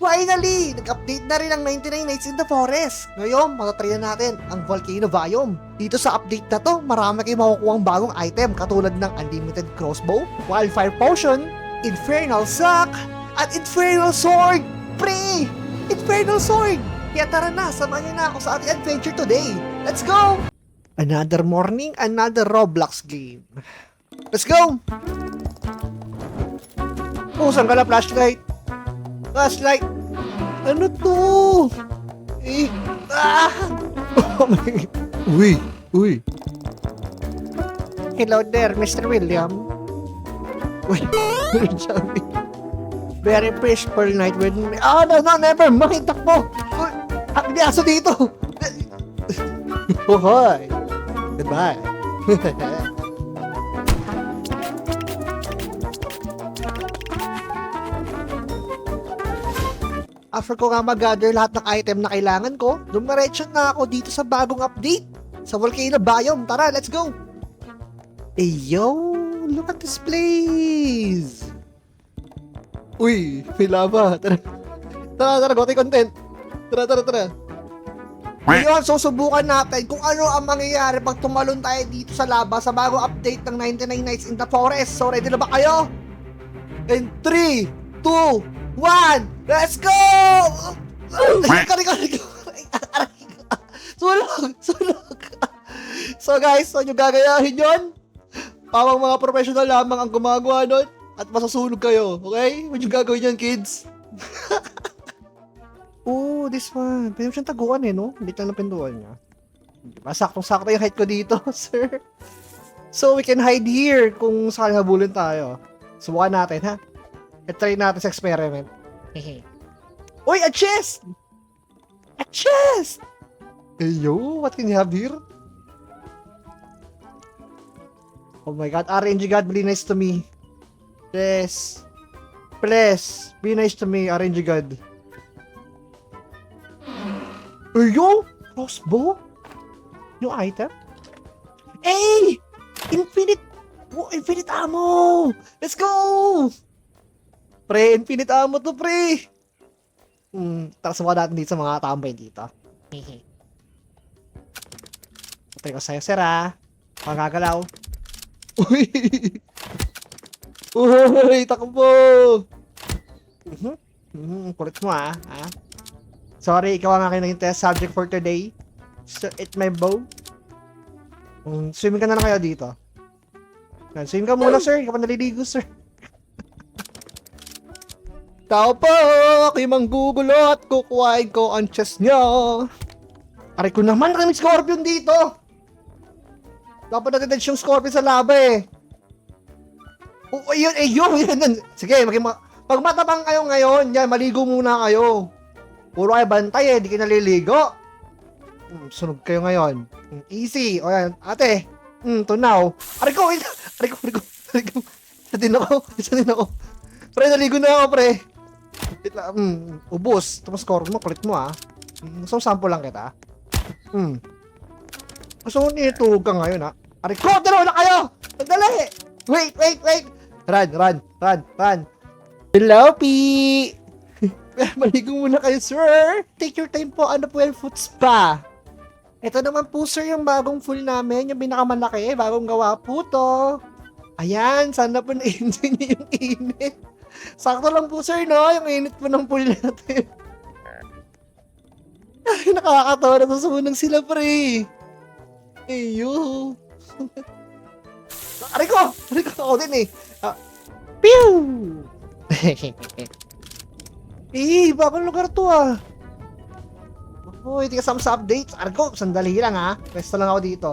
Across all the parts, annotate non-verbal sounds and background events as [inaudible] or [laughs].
Finally! Nag-update na rin ang 99 Nights in the Forest. Ngayon, matatry na natin ang Volcano Biome. Dito sa update na to, marami kayong makukuha bagong item katulad ng Unlimited Crossbow, Wildfire Potion, Infernal Sack, at Infernal Sword! Pre! Infernal Sword! Kaya tara na, samahan niyo na ako sa ating adventure today. Let's go! Another morning, another Roblox game. Let's go! Oh, saan ka na flashlight? Flashlight! Ano to? Eh, ah! Oh. Uy, uy. Hello there, Mr. William. Uy, sabi. Very peaceful night with me. Oh, no, no, never mind. Takbo. Uy, ah, may aso dito. Oh, hi. Goodbye. [laughs] After ko nga mag-gather lahat ng item na kailangan ko, dumiretso na ako dito sa bagong update. Sa Volcano Biome. Tara, let's go! Hey, yo! Look at this place! Uy, may lava. Tara. Tara, tara, go tayo content. Tara, tara, tara. Ngayon, susubukan natin kung ano ang mangyayari pag tumalon tayo dito sa lava sa bagong update ng 99 Nights in the Forest. So, ready na ba kayo? In 3, 2, 1, let's go! Aray ko, aray ko, aray ko. So guys, so yung gagayahin yun, pawang mga professional lamang ang gumagawa nun at masasunog kayo, okay? Huwag yung gagawin yan, kids. [laughs] oh, this one. Pwede mo siyang taguan eh, no? Hindi lang ng pinduan niya. Diba? Saktong-sakto yung height ko dito, [laughs] sir. So, we can hide here kung saan habulin tayo. Subukan natin, ha? I-try natin sa experiment. Uy, a chest! A chest! Hey, yo, what can you have here? Oh my god, RNG God, be nice to me. Please. Please, be nice to me, RNG God. Hey, yo! Crossbow? New item? Hey! Infinite! Oh, infinite ammo! Let's go! Pre, infinite ammo to, pre! Hmm, tara subukan natin dito sa mga tambay dito. Hehe. Patay ko sa'yo, sir, ah. Pagagalaw. Uy! Uy! Takbo! Mhm. Mhm, kulit mo, ah. ah. Sorry, ikaw ang aking naging test subject for today. So, it my bow. Um, swimming ka na lang kayo dito. Swim ka muna, sir. Ikaw pa naliligo, sir. Tao po! Ako'y manggugulo at kukuhain ko ang chest niyo. Aray ko naman, kami scorpion dito! Dapat natin yung scorpion sa laba eh. Oo, ayun, ayun, yun, yun. Sige, maging ma- pag matabang kayo ngayon, yan, maligo muna kayo. Puro kayo bantay eh, di kayo naliligo. Hmm, sunog kayo ngayon. Hmm, easy. O yan, ate. Hmm, tunaw. Aray ko, wait. Aray ko, aray ko, aray ko. Isa din ako, isa din ako. Pre, naligo na ako, pre. Wait lang, hmm, ubos. Tapos score mo, kulit mo ah. Hmm, so, sample lang kita. Hmm. So, nitulog ka ngayon ah. Aray ko, dalawa na kayo! Sandali! Wait, wait, wait! Run, run, run, run. Hello, P! [laughs] Maligo muna kayo, sir. Take your time po. Ano po yung foot spa? Ito naman po, sir, yung bagong full namin. Yung pinakamalaki. Bagong gawa po to. Ayan, sana po na-enjoy niyo yung init. Sakto lang po, sir, no? Yung init po ng pool natin. Ay, nakakatawa na susunod sila, pre. Eyo. [laughs] Aray ko! Aray ko ako din eh. Ah, pew! [laughs] eh, bagong lugar to ah. Uy, kasama sa updates. Aray ko, sandali lang ah. Pwesto lang ako dito.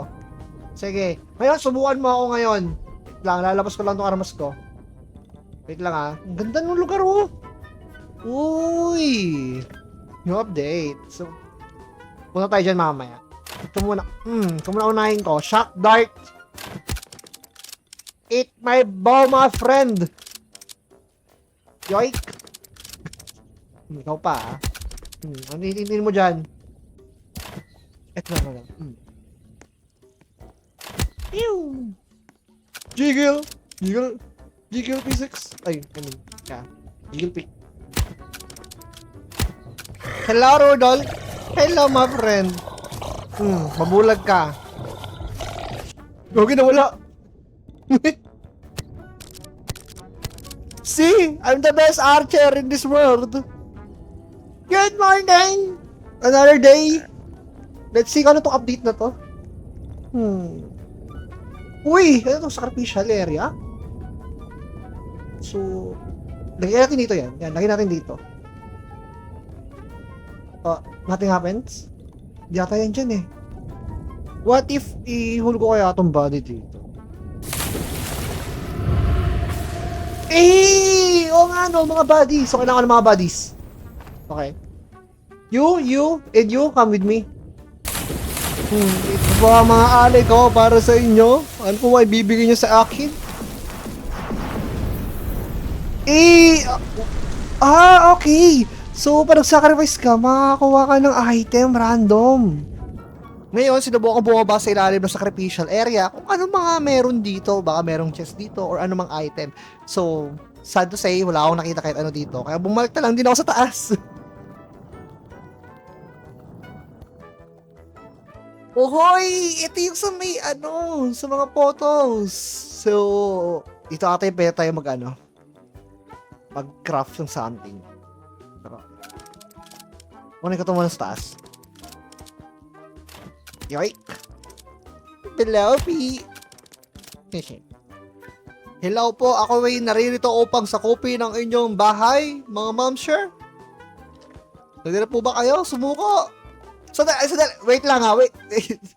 Sige. Ngayon, subukan mo ako ngayon. Lang, lalabas ko lang tong armas ko. Wait lang ah. Ang ganda ng lugar oh. Uy! New update. So, punta tayo dyan mamaya. Ito muna. Hmm, ito muna unahin ko. Shock Dart. Eat my bow, my friend. Yoik. [laughs] Hmm, ikaw pa, ah. Hmm, ano hinihintin mo dyan? Eto na lang. Hmm. Pew! Jiggle! Jiggle! Jiggle P6! Ay, I mean, yeah. Jiggle P. Hello, Rudolph. Hello, my friend. Hmm, mabulag ka. Gogi na wala. [laughs] See, I'm the best archer in this world. Good morning! Another day. Let's see kung ano tong update na to. Hmm. Uy, ano to? Sacrificial area? So, lagyan natin dito yan. Yan, lagyan natin dito. Oh, nothing happens? Di ata yan dyan eh. What if ihulog ko kaya itong body dito? Eh! Oo nga no, mga buddies. So, kailangan ng mga buddies. Okay. You, you, and you, come with me. Hmm, ito ba mga alay ko para sa inyo? Ano po ba ibibigay nyo sa akin? Eh, ah, okay. So, pag nag-sacrifice ka, makakakuha ka ng item random. Ngayon, sinubukan bumaba sa ilalim ng sacrificial area kung ano mga meron dito. Baka merong chest dito or ano mang item. So, sad to say, wala akong nakita kahit ano dito. Kaya bumalik na lang din ako sa taas. [laughs] Ohoy! Ito yung sa may ano, sa mga photos. So, ito ata yung pwede tayo mag ano, mag-craft ng something. Pero, kunin ko ito muna sa taas. Yoik! Hello, P! Hello po, ako ay naririto upang sakupin ang inyong bahay, mga sure? Nandito na po ba kayo? Sumuko! Sandali, sandali, wait lang ha, wait.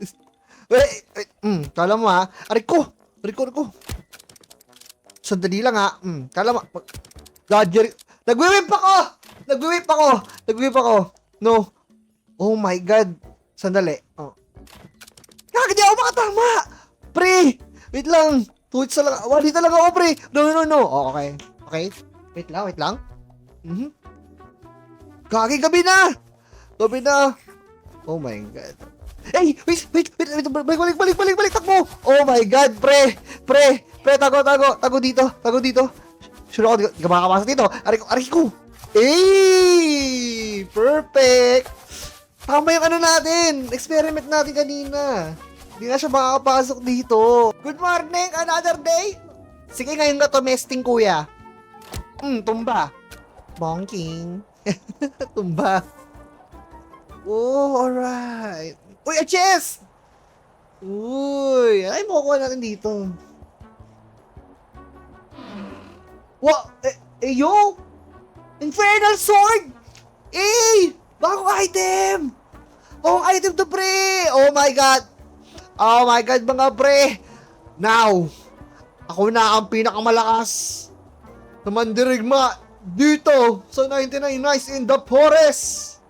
[laughs] wait, wait, mm, kala mo ha, aray ko, aray ko, aray ko. Sandali lang ha, mm, kala mo, Dodger, nagwi-whip ako! Nagwi-whip ako! Nagwi-whip ako! No. Oh my God. Sandali. Oh. Kaka, di ako makatama! Pre! Wait lang. Tweets na lang. Wali talaga ako, pre. No, no, no. Oh, okay. Okay. Wait lang, wait lang. Mhm. Kaki, gabi na! Gabi na! Oh my God. Hey! Wait, wait, wait, wait, balik, balik, balik, balik, balik, takbo! Oh my God, pre! Pre! Pre, tago, tago, tago dito, tago dito. Sure ako, di ka- makakapasok dito. Aray ko, aray ko! Eh! Perfect! Tama yung ano natin! Experiment natin kanina. Hindi na siya makakapasok dito. Good morning! Another day! Sige, ngayon ka tumesting, kuya. Hmm, tumba. Bonking. [laughs] tumba. Oh, alright. Uy, a chest! Uy, ay, makukuha natin dito. Wa, eh, eh, yo! Infernal Sword! Eh! Bagong item! Bagong item to, pre! Oh my God! Oh my God, mga pre! Now, ako na ang pinakamalakas na mandirigma dito sa 99 Nights in the Forest!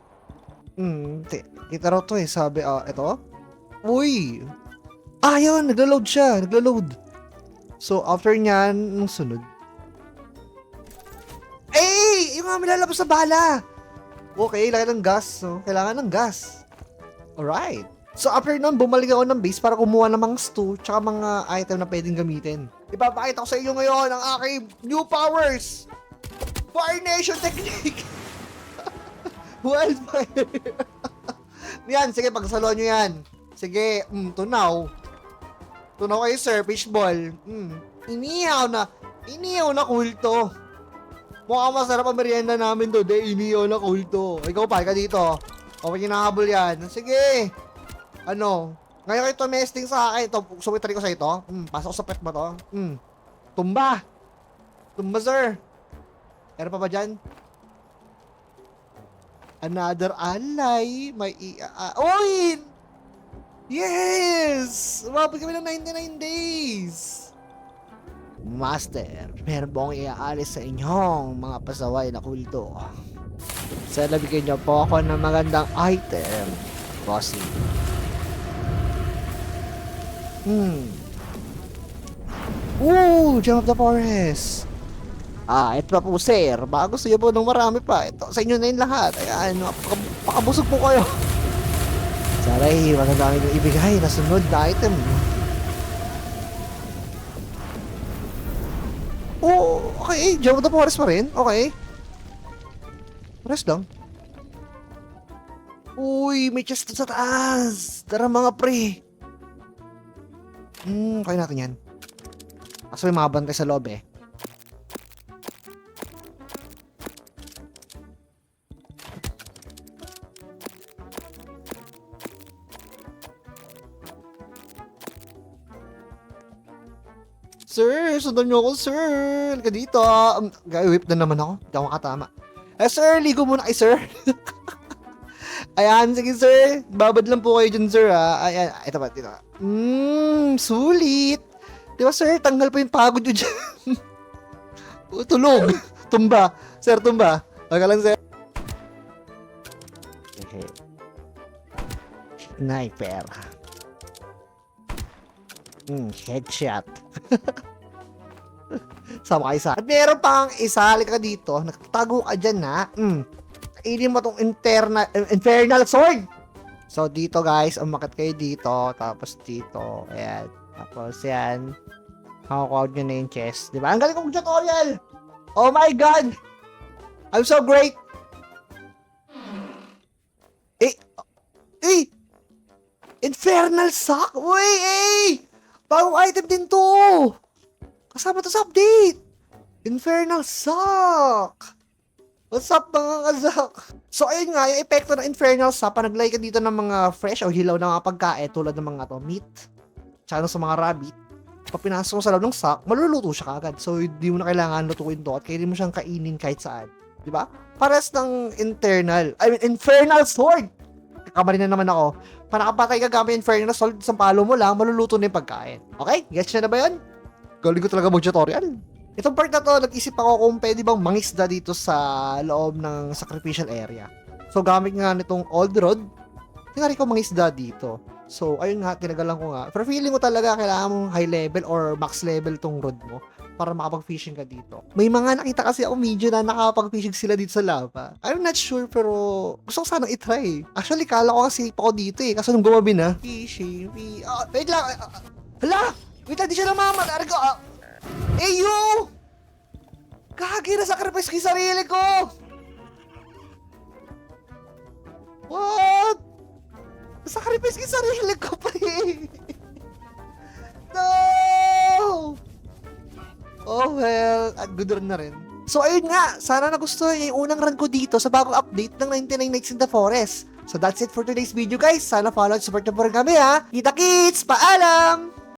Hmm, kita raw to eh, sabi, ah, ito? Uy! Ah, yun, nagla-load siya, nagla-load. So, after nyan, nung sunod, Yung mga milalabas sa bala! Okay, kailangan ng gas. So, kailangan ng gas. Alright. So, after nun, bumalik ako ng base para kumuha ng mga stew tsaka mga item na pwedeng gamitin. Ipapakita ko sa inyo ngayon ang aking new powers! Fire Nation Technique! [laughs] Wildfire! [laughs] yan, sige, pagsaluan nyo yan. Sige, mm, tunaw. Tunaw kayo, sir, fishball. Mm, inihaw na, inihaw na kulto. Mukhang masarap ang merienda namin to. De, iniyaw na cool to. Ikaw pa, ka dito. O, pag hinahabol yan. Sige. Ano? Ngayon kayo tumesting sa akin. Ito, sumitari ko sa ito. Hmm, pasok sa pet ba to? Hmm. Tumba. Tumba, sir. Meron pa ba dyan? Another ally. May i... Uh, Oy! Yes! Umabot kami ng 99 days. Master, meron po iaalis sa inyong mga pasaway na kulto. Sa labigyan niyo po ako ng magandang item, bossy. Hmm. Ooh, Gem of the Forest. Ah, ito pa po, sir. Baka gusto niyo po ng marami pa. Ito, sa inyo na yung lahat. Ayan, pakab- pakabusog po kayo. Saray, maganda kami ibigay na sunod na item. Okay. Gem of the Forest pa rin. Okay. Rest lang. Uy, may chest sa taas. Tara mga pre. Hmm, kaya natin yan. Kaso may mga bantay sa loob eh. Sundan niyo ako, sir. Halika dito. Um, whip na naman ako. Hindi ako makatama. Eh, sir, ligo muna kay sir. [laughs] Ayan, sige, sir. Babad lang po kayo dyan, sir, ha. Ayan, ito ba, ito. Mmm, sulit. Di ba, sir, tanggal pa yung pagod nyo dyan. [laughs] Oh, Tulog. Tumba. Sir, tumba. Wag lang, sir. [laughs] Sniper. Hmm, headshot. Sa... At meron pang isa, halika ka dito, nagtatago ka dyan na, hmm, kainin mo tong internal, infernal sword! So, dito guys, umakit kayo dito, tapos dito, ayan, tapos yan, makukuha nyo na yung chest, di ba? Ang galing kong tutorial! Oh my God! I'm so great! Eh, eh, Infernal Sock! Uy, eh! Bagong item din to! Kasama to sa update! Infernal Sock! What's up mga kazak? So ayun nga, yung epekto ng Infernal Sock, pag naglay ka dito ng mga fresh o hilaw na mga pagkain tulad ng mga to, meat, tsaka sa mga rabbit, pag pinasok mo sa loob ng sock, maluluto siya kagad. So hindi mo na kailangan lutuin to at kailangan mo siyang kainin kahit saan. Di ba? Pares ng internal, I mean, Infernal Sword! Kamali na naman ako. Para nakapatay ka gamit Infernal Sword, isang palo mo lang, maluluto na yung pagkain. Okay? Gets na ba yun? Galing ko talaga mag-tutorial. Itong part na to, nag-isip ako kung pwede bang mangisda dito sa loob ng sacrificial area. So, gamit nga nitong old rod, tinari ko mangisda dito. So, ayun nga, tinagalan ko nga. Pero feeling ko talaga kailangan mong high level or max level tong rod mo para makapag-fishing ka dito. May mga nakita kasi ako medyo na nakapag-fishing sila dito sa lava. I'm not sure pero gusto ko sanang itry. Actually, kala ko kasi ako dito eh. Kaso nung gumabi na, fishing, fi- ah, wait lang. ah, ah, hala! Wait lang, di siya namamat. Argo, ah. Eh, you! Kagi na sacrifice ko sarili ko! What? Sacrifice ko sarili ko, pre! [laughs] no! Oh well, at good run na rin. So ayun nga, sana nagustuhan niyo yung unang run ko dito sa bagong update ng 99 Nights in the Forest. So that's it for today's video guys. Sana follow at support niyo po rin kami ha. Kita kits! Paalam!